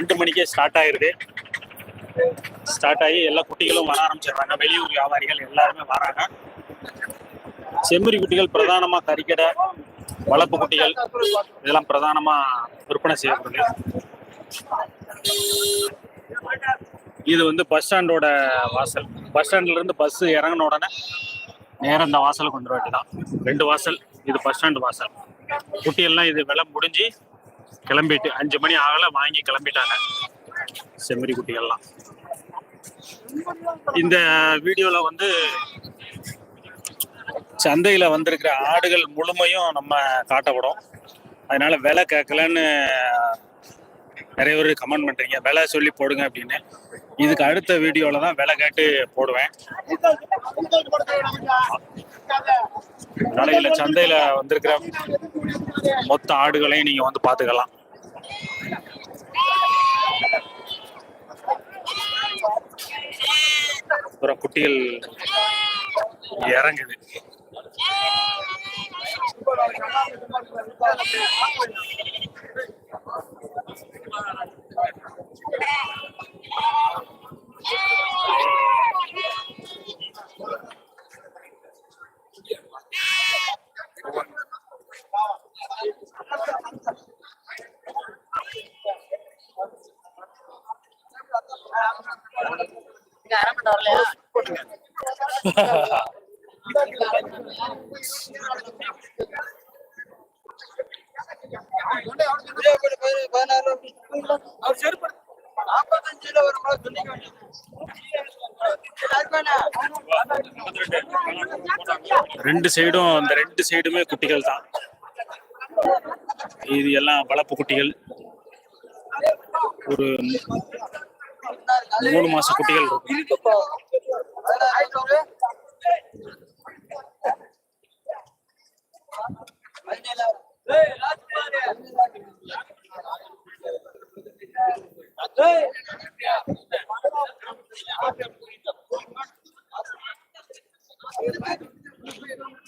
ரெண்டு மணிக்கே ஸ்டார்ட் ஆயிருது. ஸ்டார்ட் ஆகி எல்லா குட்டிகளும் வர ஆரம்பிச்சிடுறாங்க. வெளியூர் வியாபாரிகள் எல்லாருமே வராங்க. செம்மறி குட்டிகள் பிரதானமாக கறிக்கடை வளர்ப்பு குட்டிகள் இதெல்லாம் பிரதானமாக விற்பனை செய்யப்படுது. இது வந்து பஸ் ஸ்டாண்டோட வாசல். பஸ் ஸ்டாண்ட்ல இருந்து பஸ் இறங்கின உடனே நேரம் இந்த வாசலுக்கு வந்துட வேண்டியதான் ரெண்டு வாசல் இது பஸ் ஸ்டாண்ட் வாசல். குட்டியெல்லாம் இது விலை முடிஞ்சு கிளம்பிட்டு அஞ்சு மணி ஆகல வாங்கி கிளம்பிட்டாங்க. செம்மறி குட்டிகள்லாம். இந்த வீடியோல வந்து சந்தையில வந்திருக்கிற ஆடுகள் முழுமையும் நம்ம காட்டப்படும். அதனால விலை கேட்கலன்னு நிறைய பேர் கமெண்ட் பண்றீங்க. விலை சொல்லி போடுங்க அப்படின்னு. இதுக்கு அடுத்த வீடியோல தான் விலை கேட்டு போடுவேன். நாளையில சந்தையில வந்திருக்கிற மொத்த ஆடுகளையும் நீங்க வந்து பாத்துக்கலாம் அப்புறம் குட்டிகள் இறங்குது Yeah. ரெண்டு சைடும் அந்த ரெண்டு சைடுமே குட்டிகள் தான். இது எல்லாம் வளர்ப்பு குட்டிகள். ஒரு மூணு மாச குட்டிகள்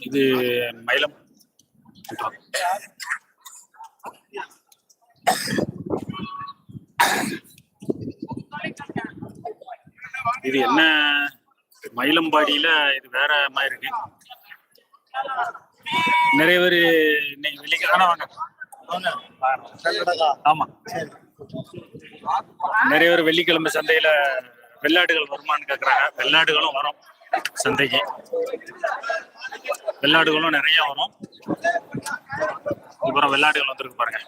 இது மயிலம் என்ன மயிலம்பாடியில இது வேற மாதிரி இருக்கு. நிறைய பேர் இன்னைக்கு வெள்ளிக்கு வாங்க. ஆமா. நிறைய பேர் வெள்ளிக்கிழமை சந்தையில வெள்ளாடுகள் வருமான்னு கேக்குறாங்க. வெள்ளாடுகளும் வரும் சந்தைக்கு. வெள்ளாடுகளும் நிறைய வரும். அப்புறம் வெள்ளாடுகள் வந்திருக்கு பாருங்க.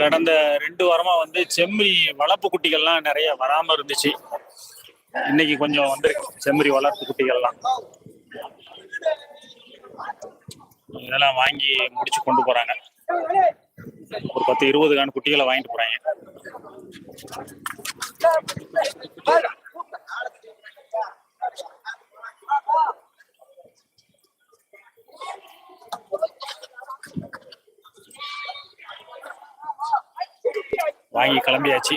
கடந்த ரெண்டு வாரமா வந்து செம்மறி வளர்ப்பு குட்டிகள்லாம் நிறைய வராம இருந்துச்சு. இன்னைக்கு கொஞ்சம் வந்து செம்மறி வளர்ப்பு குட்டிகள்லாம். இதெல்லாம் வாங்கி முடிச்சு கொண்டு போறாங்க. ஒரு பத்து இருபது கான் குட்டிகளை வாங்கிட்டு போறாங்க. வாங்கி கிளம்பியாச்சு.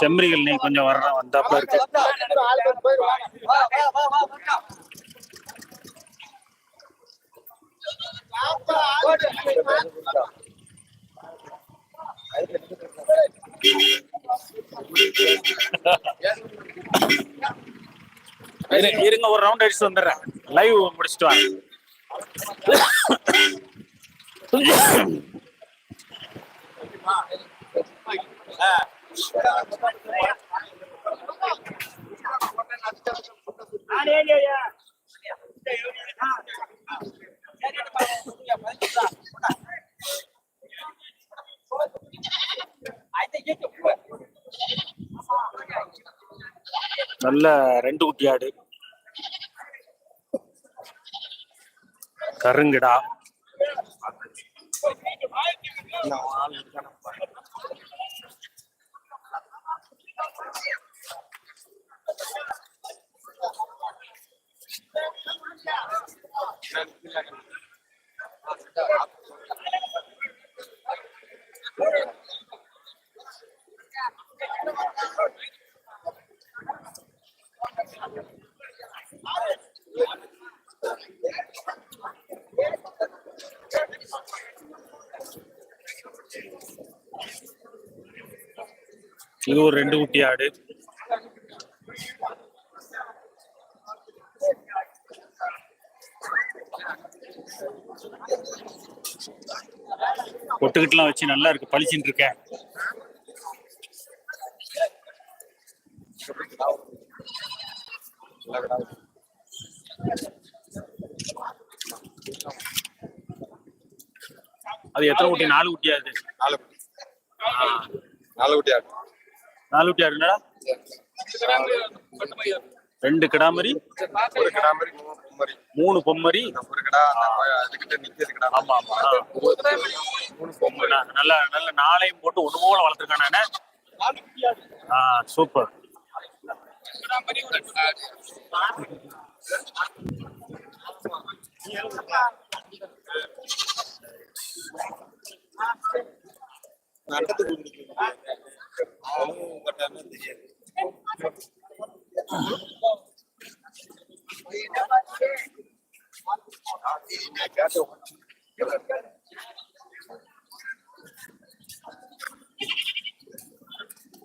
செம்மறிகள் நீ கொஞ்சம் வர்ற வந்தாப்புல இருக்கு. இருங்க ஒரு ரவுண்ட் அடிச்சுட்டு வந்துடுறேன். லைவ் முடிச்சுட்டு வாங்க. நல்ல ரெண்டு குட்டி ஆடு. கருங்கிடா. இது ஒரு ரெண்டு குட்டி ஆடு. பொட்டுக்கிட்டுலாம் வச்சு நல்லா இருக்கு பளிச்சுட்டு இருக்கேன் அது எத்தனை குட்டி? நாலு குட்டியா அது நாலு நாலு குட்டி ஆடு நாலு குட்டியா என்னடா ரெண்டு கிடாமரி ஒரு கிடா மாதிரி மூணு பொம்மரி. ஒரு கிடா ஆமா ஆமா. மூணு பொம்மரி. நல்ல நல்ல நாளையும் போட்டு ஒண்ணு போல வளர்த்துருக்கான் ஆ சூப்பர்.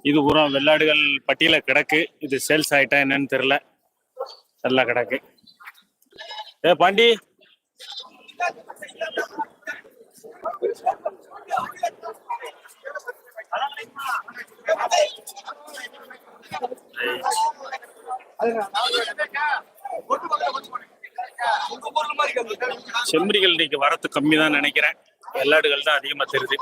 இது பூரா வெள்ளாடுகள் பட்டியல கிடக்கு. இது சேல்ஸ் ஆயிட்டா என்னன்னு தெரியல. நல்லா கிடக்கு. ஏ பாண்டி. செம்மறிகள் இன்னைக்கு வரத்து கம்மி தான் நினைக்கிறேன். வெள்ளாடுகள் தான் அதிகமா தெரியுது.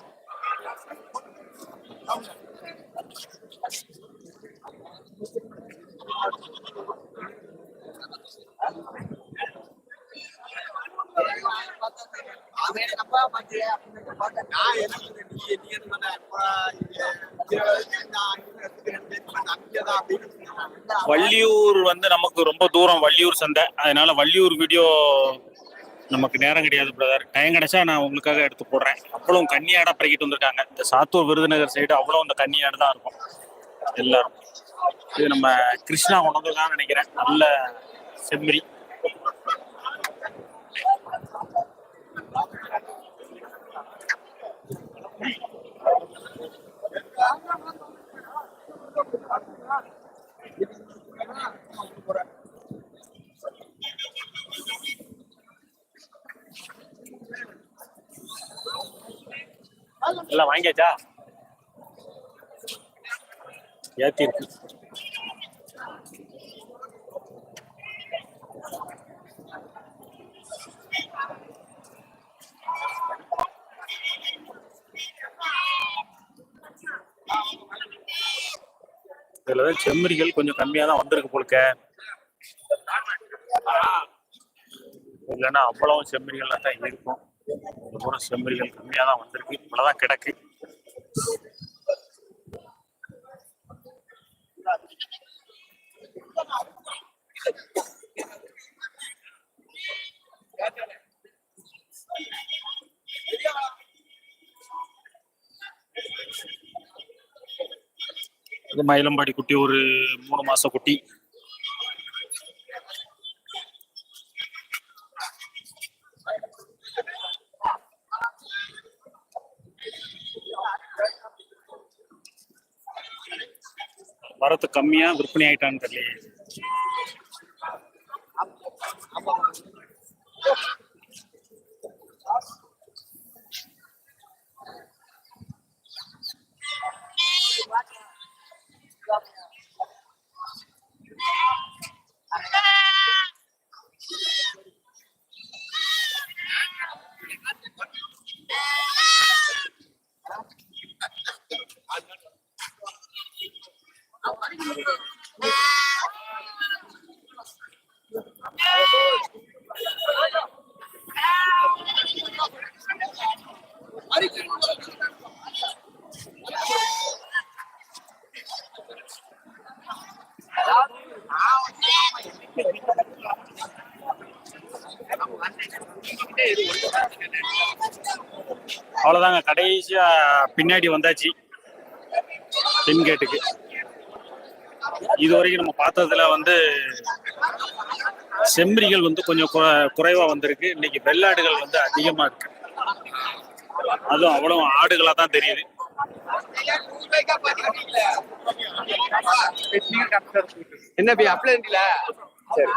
வள்ளியூர் வந்து நமக்கு ரொம்ப தூரம் வள்ளியூர் சந்தை. அதனால வள்ளியூர் வீடியோ நமக்கு நேரம் கிடையாது பிரதர் டைம் கிடைச்சா நான் உங்களுக்காக எடுத்து போடுறேன். அவ்வளவு கன்னியாடா பறக்கிட்டு வந்திருக்காங்க. இந்த சாத்தூர் விருதுநகர் சைடு அவ்வளவு இந்த கன்னியாடு தான் இருக்கும். எல்லாரும் இது நம்ம கிருஷ்ணா கொண்டு வந்திருக்கான்னு நினைக்கிறேன். நல்ல செம்மறி. எல்லாம் வாங்கியாச்சா? ஏத்தி இருக்கு இதுலதான் செம்மறிகள் கொஞ்சம் கம்மியா தான் வந்திருக்கு போலுக்க இல்லைன்னா அவ்வளவு செம்மறிகள்லாம் தான் இருக்கும். இந்த பூரா செம்மறிகள் கம்மியா தான் வந்திருக்கு. இவ்வளவுதான் கிடக்கு. இது மயிலம்பாடி குட்டி ஒரு மூணு மாச குட்டி. வரத்து கம்மியா விற்பனை ஆயிட்டான்னு தெரியல அவ்வளவுதாங்க. கடைசியா பின்னாடி வந்தாச்சு. பின் கேட்டுக்கு. இது வரைக்கும் நம்ம பார்த்ததுல வந்து செம்மறிகள் வந்து கொஞ்சம் குறை- குறைவா வந்திருக்கு. இன்னைக்கு வெள்ளாடுகள் வந்து அதிகமா இருக்கு. அதுவும் அவ்வளவு ஆடுகளா தான் தெரியுது. என்ன பி அப்ளை சரி.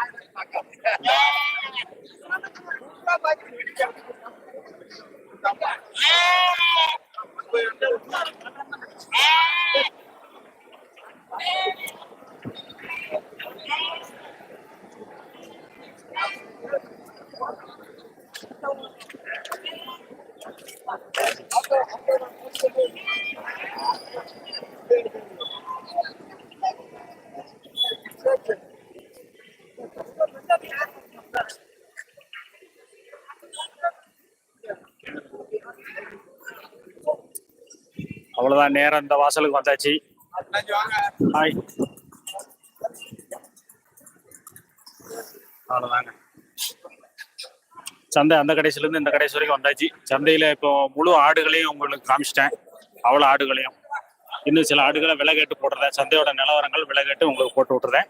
அவ்வளவுதான் நேரம் இந்த வாசலுக்கு வந்தாச்சு. ஹாய் அவ்வளவுதாங்க. சந்தை அந்த கடைசில இருந்து இந்த கடைசி வரைக்கும் வந்தாச்சு. சந்தையில இப்போ முழு ஆடுகளையும் உங்களுக்கு காமிச்சிட்டேன். அவ்வளவு ஆடுகளையும். இன்னும் சில ஆடுகளை விலை கேட்டு போட்டுறேன் சந்தையோட நிலவரங்கள் விலை கேட்டு உங்களுக்கு போட்டு விட்டுறேன்.